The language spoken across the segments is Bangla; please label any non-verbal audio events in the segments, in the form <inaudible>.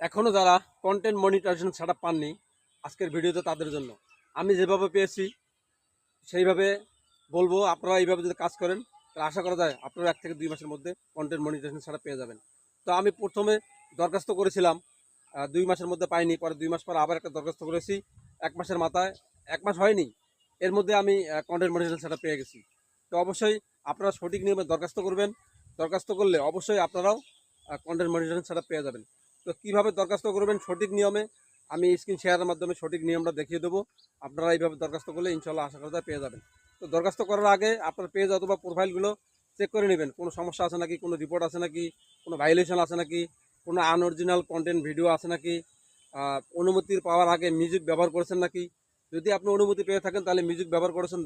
এখনও যারা কন্টেন্ট মনিটাইজেশন ছাড়া পাননি, আজকের ভিডিওতে তাদের জন্য। আমি যেভাবে পেয়েছি, সেইভাবে বলব, আপনারা এইভাবে যদি কাজ করেন, তাহলে আশা করা যায় আপনারা এক থেকে দুই মাসের মধ্যে কন্টেন্ট মনিটাইজেশন ছাড়া পেয়ে যাবেন। তো আমি প্রথমে দরখাস্ত করেছিলাম দুই মাসের মধ্যে পাইনি, পরে দুই মাস পর আবার একটা দরখাস্ত করেছি, এক মাসের মাথায়, এক মাস হয়নি, এর মধ্যে আমি কন্টেন্ট মনিটাইজেশন ছাড়া পেয়ে গেছি। তো অবশ্যই আপনারা সঠিক নিয়মে দরখাস্ত করবেন, দরখাস্ত করলে অবশ্যই আপনারাও কন্টেন্ট মনিটাইজেশন ছাড়া পেয়ে যাবেন। তো কীভাবে দরখাস্ত করবেন সঠিক নিয়মে? আমি স্ক্রিন শেয়ারের মাধ্যমে সঠিক নিয়মটা দেখিয়ে দেবো। আপনারা এইভাবে দরখাস্ত করলে ইনশাল্লাহ আশা করা পেয়ে যাবেন। তো দরখাস্ত করার আগে আপনার পেজ অথবা প্রোফাইলগুলো চেক করে নেবেন। কোনো সমস্যা আছে নাকি? কোনো রিপোর্ট আছে নাকি? কোনো ভাইলেশন আছে নাকি? কোনো আনঅরিজিনাল কন্টেন্ট ভিডিও আছে নাকি? অনুমতির পাওয়ার আগে মিউজিক ব্যবহার করেছেন নাকি? যদি আপনি অনুমতি পেয়ে থাকেন, তাহলে মিউজিক ব্যবহার করেছেন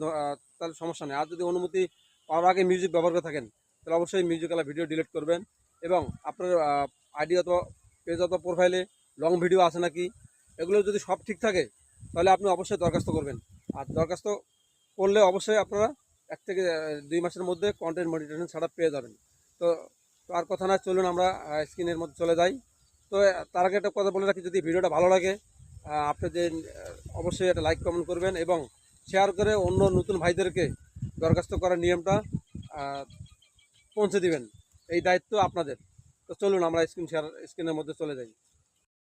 তাহলে সমস্যা নেই। আর যদি অনুমতি পাওয়ার আগে মিউজিক ব্যবহার করে থাকেন, তাহলে অবশ্যই মিউজিকালা ভিডিও ডিলিট করবেন এবং আপনার আইডি অথবা পেজ অত প্রোফাইলে লং ভিডিও আছে নাকি, এগুলো যদি সব ঠিক থাকে, তাহলে আপনি অবশ্যই দরখাস্ত করবেন। আর দরখাস্ত করলে অবশ্যই আপনারা এক থেকে দুই মাসের মধ্যে কন্টেন্ট মনিটেশন ছাড়া পেয়ে যাবেন। তো আর কথা না, চলুন আমরা স্ক্রিনের মধ্যে চলে যাই। তো, তার আগে একটা কথা বলে রাখি, যদি ভিডিওটা ভালো লাগে আপনি যে অবশ্যই একটা লাইক কমেন্ট করবেন এবং শেয়ার করে অন্য নতুন ভাইদেরকে দরখাস্ত করার নিয়মটা পৌঁছে দিবেন। এই দায়িত্ব আপনাদের। তো চলুন আমরা স্ক্রিন শেয়ার, স্ক্রিনের মধ্যে চলে যাই।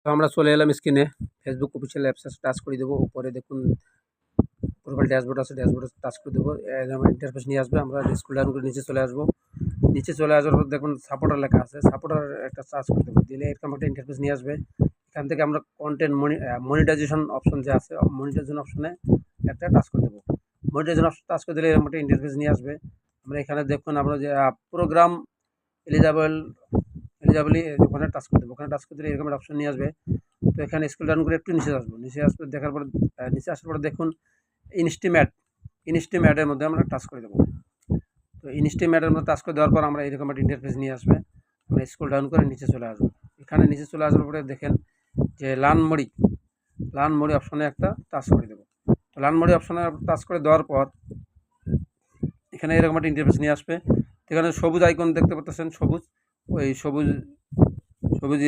তো আমরা চলে এলাম স্ক্রিনে। ফেসবুক অফিসিয়াল অ্যাপসে টাচ করে দেবো। উপরে দেখুন প্রোফাইল ড্যাশবোর্ড আছে ড্যাশবোর্ডে টাচ করে দেবো। ইন্টারফেস নিয়ে আসবে, আমরা স্কুল ডাউন করে নিচে চলে আসব। নিচে চলে আসার পর দেখুন সাপোর্টার লেখা আছে। সাপোর্টার একটা চার্জ করে দেবো। দিলে এরকম একটা ইন্টারফেস নিয়ে আসবে। এখান থেকে আমরা কন্টেন্ট মনিটাইজেশন অপশন যে আছে মনিটাইজেশন অপশনে একটা টাচ করে দেবো। মনিটাইজেশন অপশন টাচ করে দিলে এরকম একটা ইন্টারফেস নিয়ে আসবে। আমরা এখানে দেখুন, আমরা যে প্রোগ্রাম এলিজাবল এলিজাবলি ওখানে টাচ করে দেবো ওখানে টাচ করে দিলে এরকম একটা অপশন নিয়ে আসবে। তো এখানে স্কুল ডাউন করে একটু নিচে আসব। নিচে আসবে, দেখার পর নিচে আসার পরে দেখুন ইনস্টিম্যাট ইনস্টিম্যাটের মধ্যে আমরা টাচ করে দেবো। তো ইনস্টিম্যাটের মধ্যে টাচ করে দেওয়ার পর আমরা এরকম একটা ইন্টারফেস নিয়ে আসবে। আমরা স্কুল ডাউন করে নিচে চলে আসব। এখানে নিচে চলে আসার পরে দেখেন যে লানমড়ি লানমড়ি অপশনে একটা টাচ করে দেবো। তো লানমড়ি অপশনে টাচ করে দেওয়ার পর এখানে এরকম একটা ইন্টারফেস নিয়ে আসবে। এখানে সবুজ আইকন দেখতে পাচ্ছেন, সবুজ। ওই সবুজ সবুজ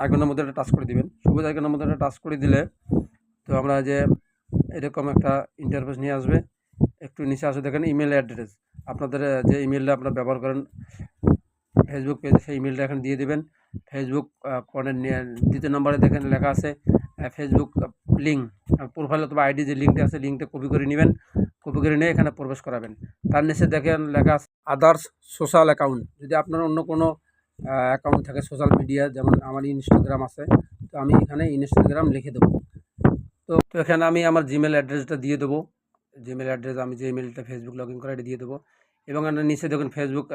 আইকনের মধ্যে একটা টাচ করে দিবেন। সবুজ আইকনের মধ্যে একটা টাচ করে দিলে তো আমরা যে এরকম একটা ইন্টারফেস নিয়ে আসবে, একটু নিচে আসে দেখেন ইমেল অ্যাড্রেস আপনাদের যে ইমেলটা আপনারা ব্যবহার করেন ফেসবুক পেজে সেই ইমেলটা এখানে দিয়ে দেবেন। ফেসবুক নিয়ে, দ্বিতীয় নম্বরে দেখেন লেখা আছে ফেসবুক লিঙ্ক প্রোফাইল অথবা আইডি যে লিঙ্কটা আছে লিঙ্কটা কপি করে নেবেন। কপি করে নিয়ে এখানে প্রবেশ করাবেন। তার নিচে দেখেন লেখা আছে আদার্স সোশ্যাল অ্যাকাউন্ট যদি আপনার অন্য কোনো অ্যাকাউন্ট থাকে সোশ্যাল মিডিয়া যেমন আমার ইনস্টাগ্রাম আছে, তো আমি এখানে ইনস্টাগ্রাম লিখে দেবো। তো তো এখানে আমি আমার জিমেল অ্যাড্রেসটা দিয়ে দেবো। জিমেল অ্যাড্রেস আমি যে ইমেলটা ফেসবুক লগ ইন করে, এটা দিয়ে দেবো। এবং এখানে নিচে দেখুন ফেসবুক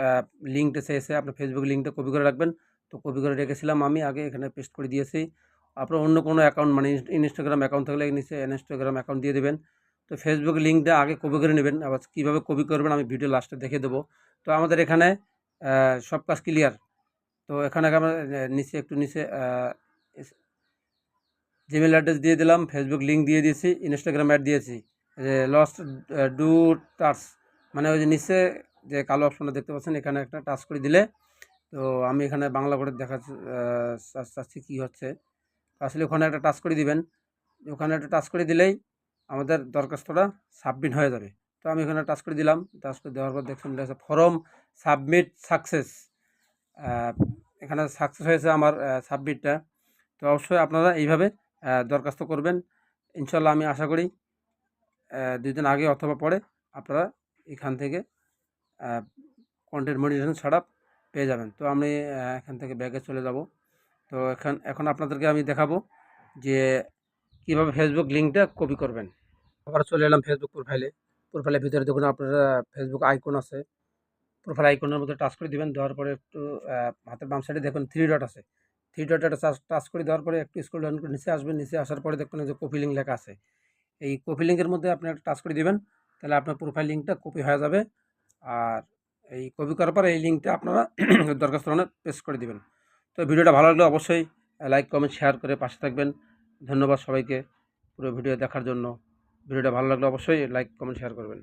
লিঙ্কটা এসে আপনার ফেসবুক লিঙ্কটা কপি করে রাখবেন। তো কপি করে রেখেছিলাম আমি, আগে এখানে পেস্ট করে দিয়েছি। আপনার অন্য কোনো অ্যাকাউন্ট মানে ইনস্টাগ্রাম অ্যাকাউন্ট থাকলে নিচে ইনস্টাগ্রাম অ্যাকাউন্ট দিয়ে দেবেন। তো ফেসবুক লিঙ্কটা আগে কপি করে নেবেন। আবার কীভাবে কপি করবেন আমি ভিডিও লাস্টে দেখে দেবো। তো আমাদের এখানে সব কাজ ক্লিয়ার তো এখানে আমরা নিচে একটু নিচে জিমেল অ্যাড্রেস দিয়ে দিলাম ফেসবুক লিঙ্ক দিয়ে দিয়েছি ইনস্টাগ্রাম অ্যাড দিয়েছি। যে লস্ট ডু টাচ মানে ওই যে নিচে যে কালো অপশনটা দেখতে পাচ্ছেন, এখানে একটা টাচ করে দিলে, তো আমি এখানে বাংলা করে দেখা চাচ্ছি কী হচ্ছে। আসলে ওখানে একটা টাচ করে দিবেন, ওখানে একটা টাচ করে দিলেই আমাদের দরখাস্তটা সাবমিট হয়ে যাবে। তো আমি এখানে টাচ করে দিলাম টাচ করে দেওয়ার পর দেখছেন ফর্ম সাবমিট সাকসেস এখানে সাকসেস হয়েছে আমার সাবমিটটা তো অবশ্যই আপনারা এইভাবে দরখাস্ত করবেন। ইনশাল্লাহ আমি আশা করি আহ, দুই দিন আগে অথবা পরে আপনারা এখান থেকে কন্টেন্ট মনিটেশন ছাড়া পেয়ে যাবেন। তো আমি এখান থেকে ব্যাগে চলে যাব। তো এখন এখন আপনাদেরকে আমি দেখাবো যে কীভাবে ফেসবুক লিঙ্কটা কপি করবেন। আবার চলে এলাম ফেসবুক প্রোফাইলে প্রোফাইলের ভিতরে দেখুন আপনারা ফেসবুক আইকন আছে। প্রোফাইল আইকনের মধ্যে টাচ করে দিবেন, দেওয়ার পরে একটু হাতের বাম সাইডে দেখুন থ্রি ডট আছে। থ্রি ডট একটা টাচ করে দেওয়ার পরে একটু স্কুল ডাউন করে নিচে আসবেন, নিচে আসার পরে দেখবেন এই যে কপি লিঙ্ক লেখা আছে। এই কপি লিঙ্কের মধ্যে আপনি একটা টাচ করে দিবেন, তাহলে আপনার প্রোফাইল লিঙ্কটা কপি হয়ে যাবে। আর এই কপি করার পরে এই লিঙ্কটা আপনারা <clears throat> দরখাস্ত পেস্ট করে দিবেন। তো ভিডিওটা ভালো লাগলে অবশ্যই লাইক কমেন্ট শেয়ার করে পাশে থাকবেন। ধন্যবাদ সবাইকে পুরো ভিডিও দেখার জন্য। ভিডিওটা ভালো লাগলে অবশ্যই লাইক কমেন্ট শেয়ার করবেন।